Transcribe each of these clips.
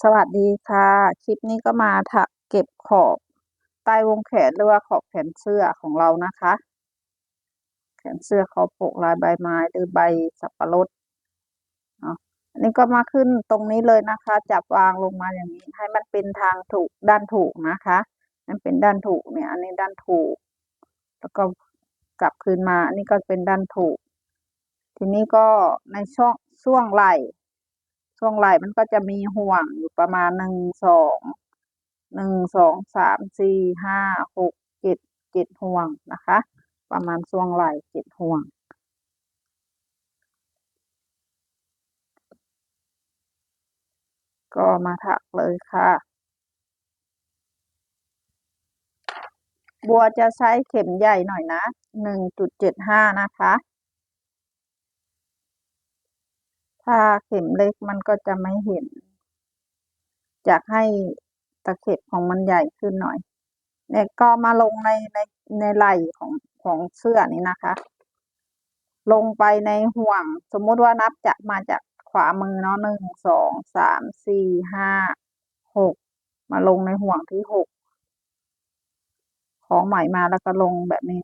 สวัสดีค่ะ คลิปนี้ก็มาถักเก็บขอบใต้วงแขนหรือว่าขอบแขนเสื้อของเรานะคะ แขนเสื้อขอบปกลายใบไม้หรือใบสับปะรดอันนี้ก็มาขึ้นตรงนี้เลยนะคะ จับวางลงมาอย่างนี้ ให้มันเป็นทางถูกด้านถูกนะคะมันเป็นด้านถูกเนี่ย อันนี้ด้านถูก แล้วก็กลับคืนมา อันนี้ก็เป็นด้านถูก ทีนี้ก็ในช่วงช่วงไหล่ ช่วงไหล่มันก็จะมีห่วงอยู่ประมาณหนึ่งสองหนึ่งสองสามสี่ห้าหกเจ็ดเจ็ดห่วงนะคะ ประมาณช่วงไหล่เจ็ดห่วง ก็มาถักเลยค่ะ บัวจะใช้เข็มใหญ่หน่อยนะหนึ่งจุดเจ็ดห้านะคะ ถ้าเข็มเล็กมันก็จะไม่เห็น อยากให้ตะเข็บของมันใหญ่ขึ้นหน่อยเนี่ยก็มาลงในในในไหล่ของของเสื้อนี้นะคะ ลงไปในห่วง สมมุติว่านับจากมาจากขวามือเนาะหนึ่งสองสามสี่ห้าหกมาลงในห่วงที่หกของใหม่มาแล้วก็ลงแบบนี้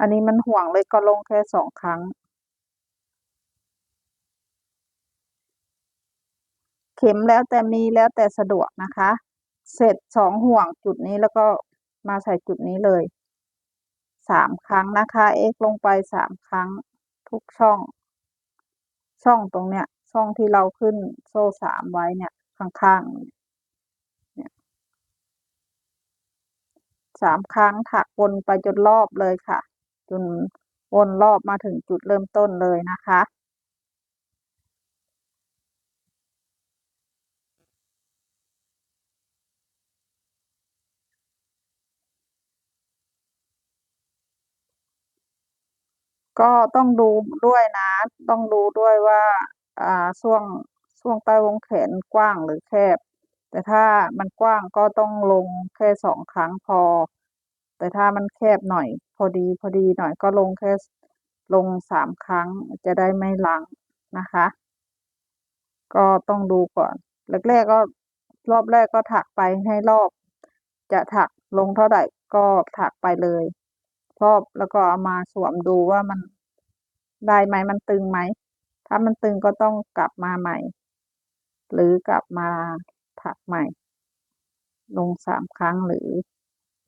อันนี้มันห่วงเลยก็ลงแค่สองครั้ง เข็มแล้วแต่มีแล้วแต่สะดวกนะคะ เสร็จสองห่วงจุดนี้แล้วก็มาใส่จุดนี้เลยสามครั้งนะคะเอ็กลงไปสามครั้งทุกช่อง ช่องตรงเนี้ย ช่องที่เราขึ้นโซ่สามไว้เนี่ย ข้างๆเนี่ยสามครั้งถักวนไปจนรอบเลยค่ะ จนวนรอบมาถึงจุดเริ่มต้นเลยนะคะ ก็ต้องดูด้วยนะ ต้องดูด้วยว่าอ่าช่วงช่วงใต้วงแขนกว้างหรือแคบ แต่ถ้ามันกว้างก็ต้องลงแค่สองครั้งพอ แต่ถ้ามันแคบหน่อย พอดีพอดีหน่อยก็ลงแค่ลงสามครั้งจะได้ไม่ล้างนะคะ ก็ต้องดูก่อนแรกๆก็รอบแรกก็ถักไปให้รอบ จะถักลงเท่าไหร่ก็ถักไปเลย รอบแล้วก็เอามาสวมดูว่ามันได้ไหมมันตึงไหม ถ้ามันตึงก็ต้องกลับมาใหม่ หรือกลับมาถักใหม่ ลงสามครั้งหรือ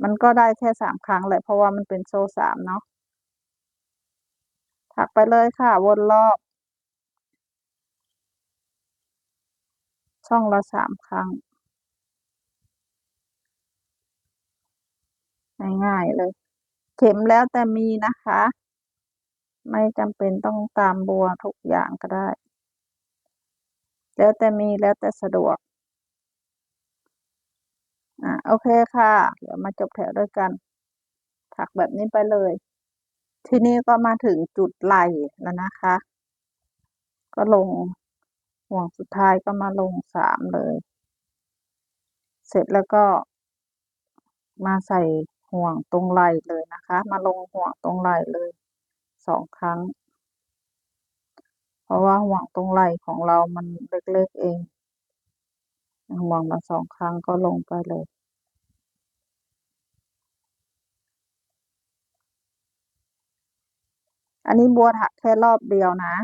มันก็ได้แค่สามครั้งแหละเพราะว่ามันเป็นโซ่สามเนาะถักไปเลยค่ะวนรอบ ช่องละสามครั้ง ง่ายๆเลย เข็มแล้วแต่มีนะคะ ไม่จำเป็นต้องตามบัวทุกอย่างก็ได้ แล้วแต่มีแล้วแต่สะดวกอะโอเคค่ะ เดี๋ยวมาจบแถวด้วยกัน ถักแบบนี้ไปเลย ทีนี้ก็มาถึงจุดไหลแล้วนะคะ ก็ลงห่วงสุดท้ายก็มาลงสามเลย เสร็จแล้วก็มาใส่ ห่วงตรงไหลเลยนะคะ มาลงห่วงตรงไหลเลยสองครั้ง เพราะว่าห่วงตรงไหล่ของเรามันเล็กๆเองห่วงมาสองครั้งก็ลงไปเลยอันนี้บัวถักแค่รอบเดียวนะ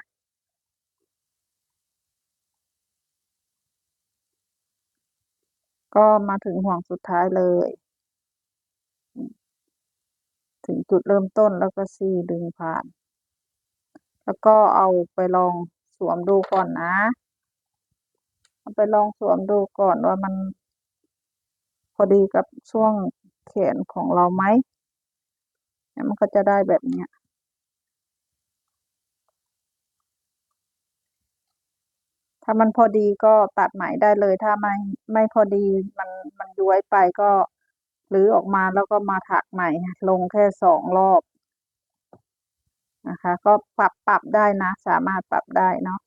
ก็มาถึงห่วงสุดท้ายเลย ถึงจุดเริ่มต้นแล้วก็ซีดึงผ่าน แล้วก็เอาไปลองสวมดูก่อนนะเอาไปลองสวมดูก่อนว่ามัน พอดีกับช่วงแขนของเราไหมเนี่ยมันก็จะได้แบบเนี้ยถ้ามันพอดีก็ตัดไหมได้เลย ถ้าไม่ไม่พอดีมันมันย้วยไปก็ หรือออกมาแล้วก็มาถักใหม่ ลงแค่สองรอบนะคะ ก็ปรับปรับได้นะ สามารถปรับได้เนาะ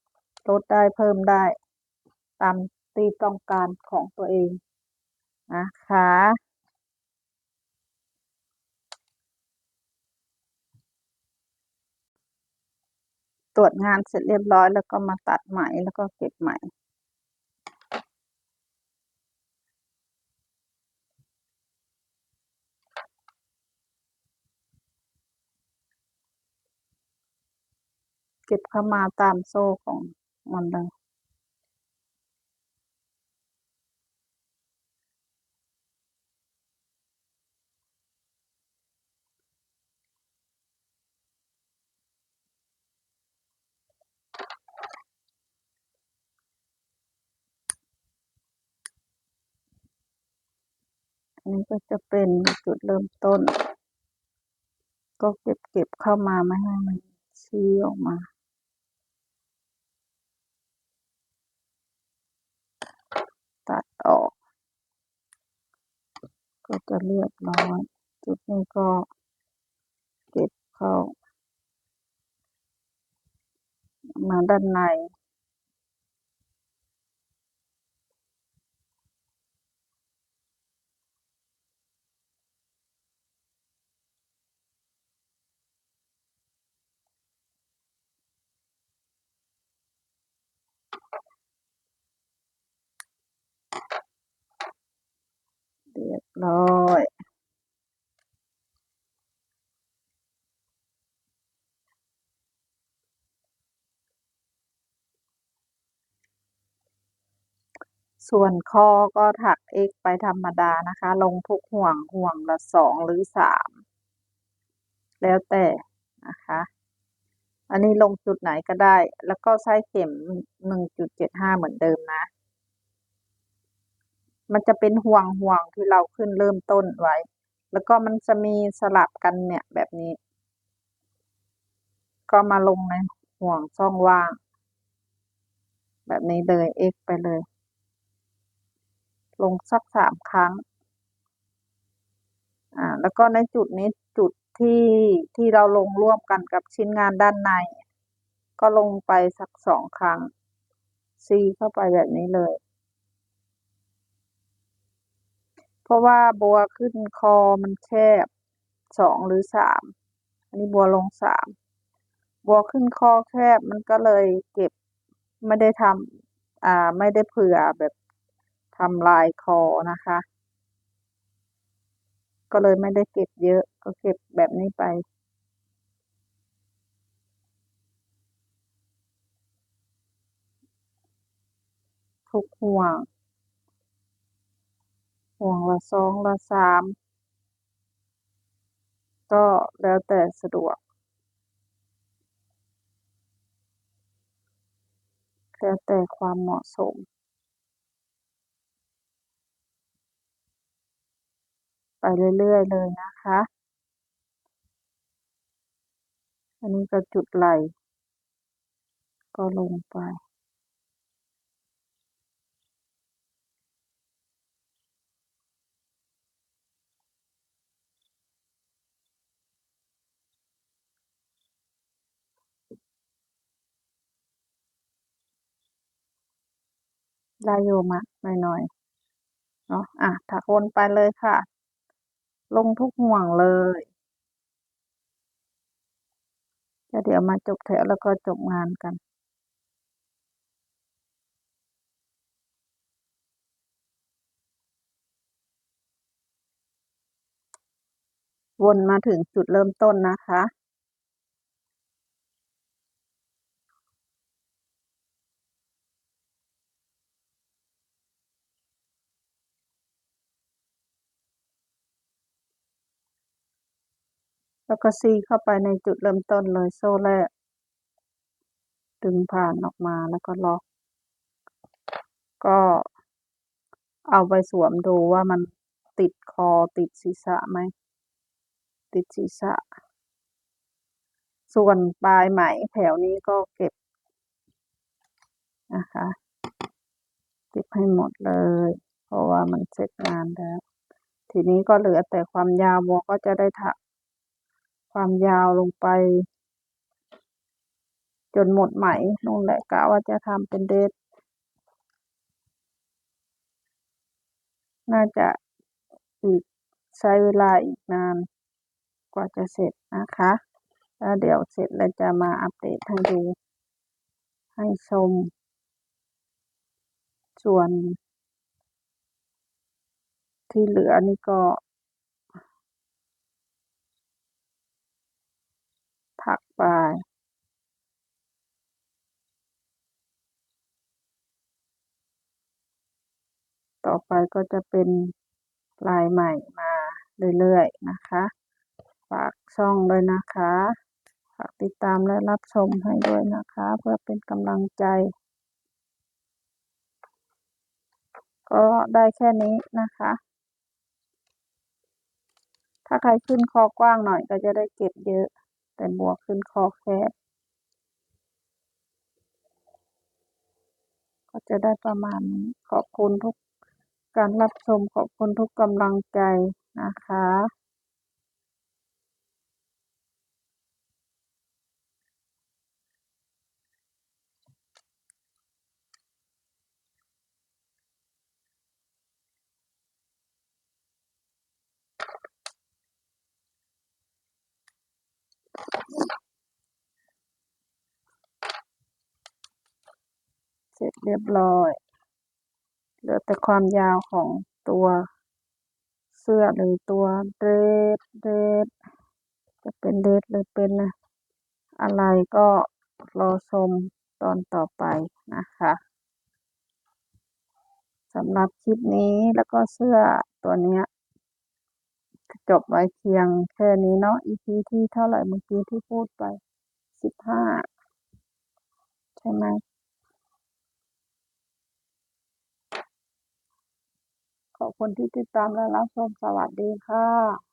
ลดได้เพิ่มได้ ตามตีต้องการของตัวเองนะคะตรวจงานเสร็จเรียบร้อยแล้วก็มาตัดไหมแล้วก็เก็บไหม เก็บเข้ามาตามโซ่ของมันเลยอันนี้ก็จะเป็นจุดเริ่มต้น ก็เก็บเก็บเข้ามาไม่ให้มันชี้ออกมา ตัดออก ก็จะเรียบร้อยจุดนี้ก็เก็บเข้า มาด้านใน ร้อยส่วนคอก็ถัก x ไปธรรมดานะคะ ลงทุกห่วงห่วงละสองหรือสามแล้วแต่นะคะ อันนี้ลงจุดไหนก็ได้ แล้วก็ใช้เข็ม1.75เหมือนเดิมนะ มันจะเป็นห่วงห่วงที่เราขึ้นเริ่มต้นไว้ แล้วก็มันจะมีสลับกันเนี่ยแบบนี้ ก็มาลงในห่วงช่องว่าง แบบนี้เลย x ไปเลย ลงสักสามครั้ง อ่า แล้วก็ในจุดนี้จุดที่ที่เราลงร่วมกันกับชิ้นงานด้านใน ก็ลงไปสักสองครั้งซีเข้าไปแบบนี้เลย เพราะว่าบัวขึ้นคอมันแคบสองหรือสามอันนี้บัวลงสามบัวขึ้นคอแคบมันก็เลยเก็บไม่ได้ทำอ่าไม่ได้เผื่อแบบทำลายคอนะคะ ก็เลยไม่ได้เก็บเยอะก็เก็บแบบนี้ไปทุกห่วง ห่วงละสองละสามก็แล้วแต่สะดวก แล้วแต่ความเหมาะสมไปเรื่อยๆเลยนะคะ อันนี้ก็จุดไหล ก็ลงไป ได้อยู่มะหน่อยๆเนาะอ่าถักวนไปเลยค่ะ ลงทุกห่วงเลยแล้วเดี๋ยวมาจบแถวแล้วก็จบงานกัน วนมาถึงจุดเริ่มต้นนะคะ แล้วก็ซีเข้าไปในจุดเริ่มต้นเลยโซ่แรก ดึงผ่านออกมาแล้วก็ล็อก ก็เอาไปสวมดูว่ามันติดคอติดศีรษะไหม ติดศีรษะ ส่วนปลายไหมแถวนี้ก็เก็บนะคะ เก็บให้หมดเลย เพราะว่ามันเสร็จงานแล้ว ทีนี้ก็เหลือแต่ความยาวบัวก็จะได้ถัก ความยาวลงไป จนหมดไหมนู่นแหละกะว่าจะทำเป็นเดรสน่าจะอีกใช้เวลาอีกนานกว่าจะเสร็จนะคะแล้วเดี๋ยวเสร็จแล้วจะมาอัปเดตให้ดูให้ชม ส่วนที่เหลือนี่ก็ ถักปลาต่อไปก็จะเป็นลายใหม่มาเรื่อยๆนะคะ ฝากช่องด้วยนะคะ ฝากติดตามและรับชมให้ด้วยนะคะ เพื่อเป็นกำลังใจ ก็ได้แค่นี้นะคะ ถ้าใครขึ้นคอกว้างหน่อยก็จะได้เก็บเยอะ แต่บวกขึ้นคอแคบก็จะได้ประมาณนี้ขอบคุณทุกการรับชมขอบคุณทุกกำลังใจนะคะ เสร็จเรียบร้อย เหลือแต่ความยาวของตัวเสื้อหรือตัวเดรสเดรสจะเป็นเดรสหรือเป็นอะไรก็รอชมตอนต่อไปนะคะสำหรับคลิปนี้แล้วก็เสื้อตัวเนี้ยจบไว้เพียงแค่นี้เนาะ EP ที่เท่าไหร่เมื่อกี้ที่พูดไปสิบห้าใช่ไหม ขอบคุณที่ติดตามและรับชม สวัสดีค่ะ